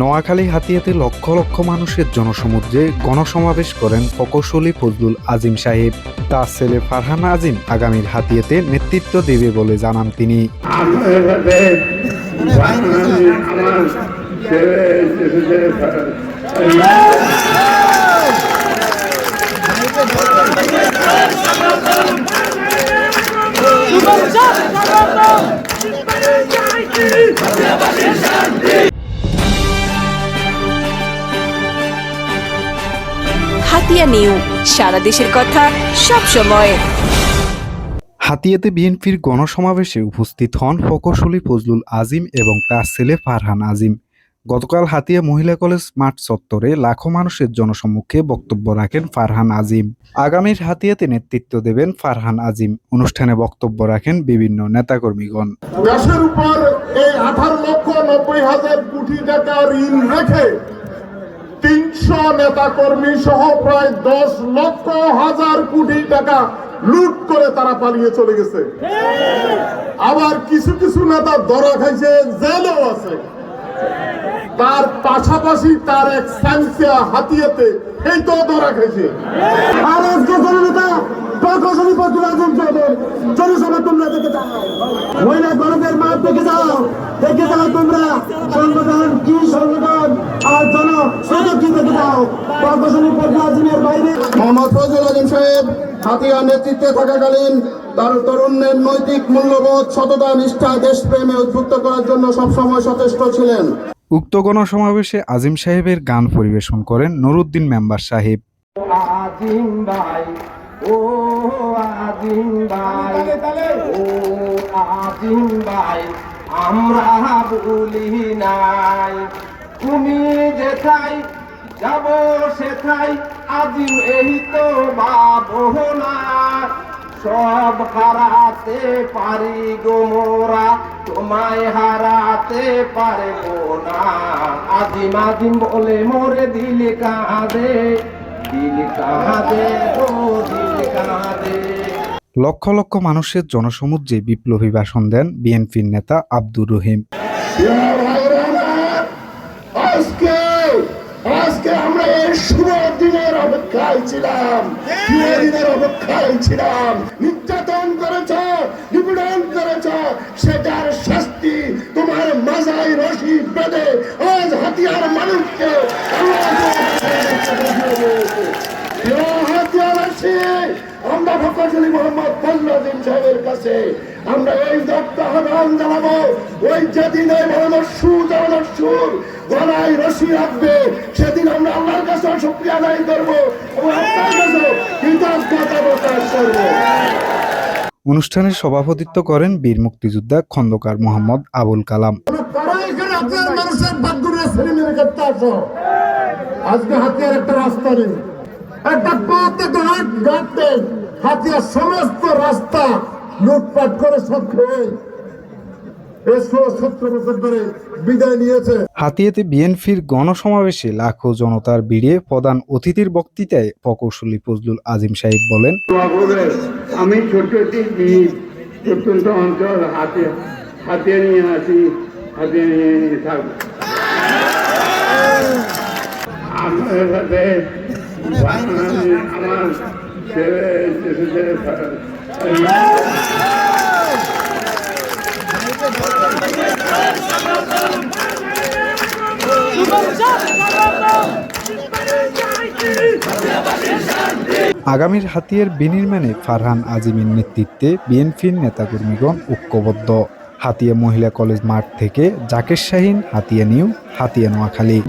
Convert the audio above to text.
নোয়াখালী হাতিয়াতে লক্ষ লক্ষ মানুষের জনসমুদ্রে গণসমাবেশ করেন প্রকৌশলী ফজলুল আজিম সাহেব। তার ছেলে ফারহান আজিম আগামীর হাতিয়াতে নেতৃত্ব দেবে বলে জানান তিনি। হাতিয়া নিউ। সারা দেশের কথা সব সময় হাতিয়াতে বিএনপির গণসমাবেশে উপস্থিত হন প্রকৌশলী ফজলুল আজিম এবং তার ছেলে ফারহান আজিম। গতকাল হাতিয়া মহিলা কলেজ মাঠ চত্বরে লাখো মানুষের জনসম্মুখে বক্তব্য রাখেন ফারহান আজিম। আগামীর হাতিয়াতে নেতৃত্ব দেবেন ফারহান আজিম। অনুষ্ঠানে বক্তব্য রাখেন বিভিন্ন নেতাকর্মীগণ। দেশের উপর এই আঠারো লক্ষ নব্বই হাজার কোটি টাকা ঋণ রেখে তিনশো নেতা কর্মী সহ প্রায় দশ লক্ষ হাজার কোটি টাকা লুট করে তারা পালিয়ে চলে গেছে। আবার কিছু কিছু নেতা ধরা খাইছে, জেলেও আছে। তার পাশাপাশি তার এক স্যান্সিয়া হাতিয়াতে এই তো ধরা খাইছে। আর আজকে জননেতা জনসভা তোমরা দেখে যাও। দেখে যাও তোমরা সংগঠন কি সংগঠন? আর বাইরে মোহাম্মদ ফজল আজিম সাহেব নেতৃত্বে থাকাকালীন তার তরুণের নৈতিক মূল্যবোধ সততা নিষ্ঠা দেশপ্রেমে উদ্বুদ্ধ করার জন্য সবসময় সচেষ্ট ছিলেন। উক্ত গণসমাবেশে আজিম সাহেবের গান পরিবেশন করেন নুরুদ্দিন মেম্বার সাহেব। আজিম ভাই ও আজিম ভাই ও আজিম ভাই আমরা ভুলি নাই। তুমি যেথাই যাব সেথাই আজিম এই তো ভাবনা সব হারাতে পারি গো মোরা তোমায় হারাতে পারব না। আজিম আজিম বলে মোরে দিল কাঁদে দিল কাঁদে ও দিল কাঁদে। লক্ষ লক্ষ মানুষের জনসমুদ্রে বিপ্লবী ভাষণ দেন বিএনপির নেতা আব্দুর রহিম আজকে আজকে এই শুভ দিনের অপেক্ষায় ছিলাম। শুভ দিনের অপেক্ষায় ছিলাম। নির্যাতন করেছ নিপীড়ন করেছ সেটার শাস্তি তোমার মাজায় রশি বেঁধে আজ হাতিয়ার মানুষকে হাতিয়ার আছে আমরা ফকরজলি মোহাম্মদ ফজলুদ্দিন সাহেবের কাছে আমরা এই দপ্তর আহ্বান জানাব। ওই যেদিন মরণের সুর জানানোর সুর গলায় রশি রাখবে সেদিন আমরা আল্লাহর কাছে শুক্রিয়া আদায় করব এবং আপনার কাছে কৃতজ্ঞতা করব। অনুষ্ঠানে সভাপতিত্ব করেন বীর মুক্তিযোদ্ধা খন্দকার মোহাম্মদ আবুল কালাম। আজকে হাতিয়ার একটা রাস্তা নেই। একটা পথ হাট নেই হাতিয়ার সমস্ত রাস্তা লুটপাট করে সব খেয়ে হাতিয়াতে বিএনপির গণসমাবেশে লাখো জনতার ভিড়ে প্রধান অতিথির বক্তৃতায় প্রকৌশলী ফজলুল আজিম সাহেব বলেন আমি ছোট একটি প্রত্যন্ত অঞ্চল নিয়ে আসি নিয়ে থাকব। সাথে আমার ছেলে এসেছে আগামীর হাতিয়ার বিনির্মাণে ফারহান আজিমের নেতৃত্বে বিএনপির নেতাকর্মীগণ ঐক্যবদ্ধ। হাতিয়া মহিলা কলেজ মাঠ থেকে জাকের শাহিন, হাতিয়া নিউ, হাতিয়া নোয়াখালী।